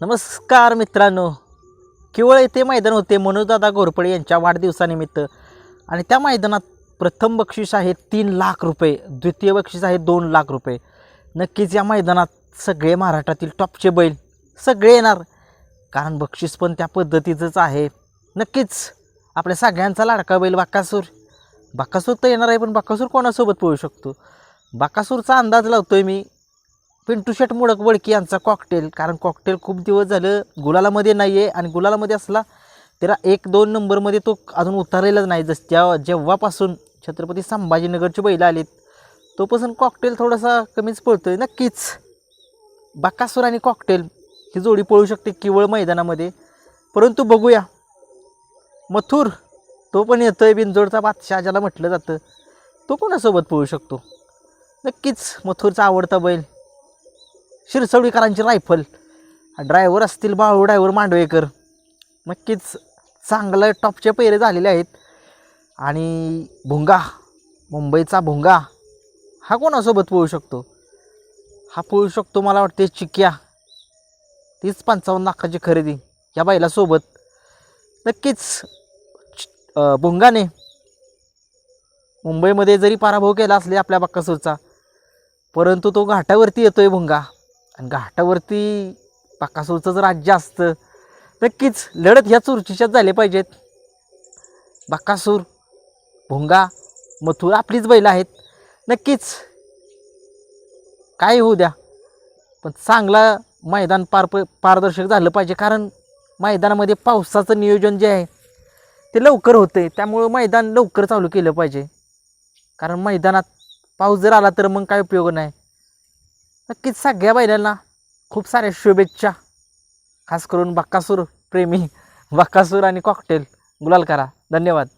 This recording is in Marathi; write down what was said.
नमस्कार मित्रांनो. केवळ येथे मैदान होते मनोजदादा घोरपडे यांच्या वाढदिवसानिमित्त. आणि त्या मैदानात प्रथम बक्षीस आहे तीन लाख रुपये द्वितीय बक्षीस आहे दोन लाख रुपये. नक्कीच या मैदानात सगळे महाराष्ट्रातील टॉपचे बैल सगळे येणार. कारण बक्षीस पण त्या पद्धतीचंच आहे. नक्कीच आपल्या सगळ्यांचा लाडका बैल बाकासूर. बाकासूर तर येणार आहे पण बाकासूर कोणासोबत पळू शकतो? बाकासूरचा अंदाज लावतोय मी. पिंटू शेट मुडक वडकी यांचा कॉकटेल कारण कॉकटेल खूप दिवस झालं गुलालामध्ये नाही आहे आणि गुलालामध्ये असला त्याला एक दोन नंबरमध्ये तो अजून उतारलेलाच नाही. जस त्या जेव्हापासून छत्रपती संभाजीनगरची बैलं आलीत तोपासून कॉकटेल थोडासा कमीच पळतो आहे नक्कीच बाकासूर आणि कॉकटेल ही जोडी पळू शकते केवळ मैदानामध्ये. परंतु बघूया. मथुर तो पण येतो आहे बिंजोडचा बादशाह ज्याला म्हटलं जातं तो कोणासोबत पळू शकतो? नक्कीच मथुरचा आवडता बैल शिरसवडीकरांची रायफल. ड्रायव्हर असतील बाळू ड्रायव्हर मांडवेकर. नक्कीच चांगलं टॉपचे पैरे झालेले आहेत. आणि भुंगा मुंबईचा भुंगा हा कोणासोबत पोळू शकतो? हा पोळू शकतो मला वाटते चिक्या. तीच पंचावन्न लाखाची खरेदी या बैलासोबत. नक्कीच भुंगाने मुंबईमध्ये जरी पराभव केला असले आपल्या बक्कासूरचा परंतु तो घाटावरती येतो आहे भुंगा. आणि घाटावरती बक्कासूरचं राज्य असतं नक्कीच लढत ह्या चुरचीच्याच झाले पाहिजेत. बक्कासूर भुंगा मथुर आपलीच बैल आहेत. नक्कीच काय होऊ द्या पण चांगला मैदान पार पारदर्शक झालं पाहिजे कारण मैदानामध्ये पावसाचं नियोजन जे आहे ते लवकर होते त्यामुळं मैदान लवकर चालू केलं पाहिजे. कारण मैदानात पाऊस जर आला तर मग काय उपयोग नाही. नक्कीच सगळ्या बैलांना खूप साऱ्या शुभेच्छा. खास करून बक्कासूर प्रेमी बक्कासूर आणि कॉकटेल गुलाल करा. धन्यवाद.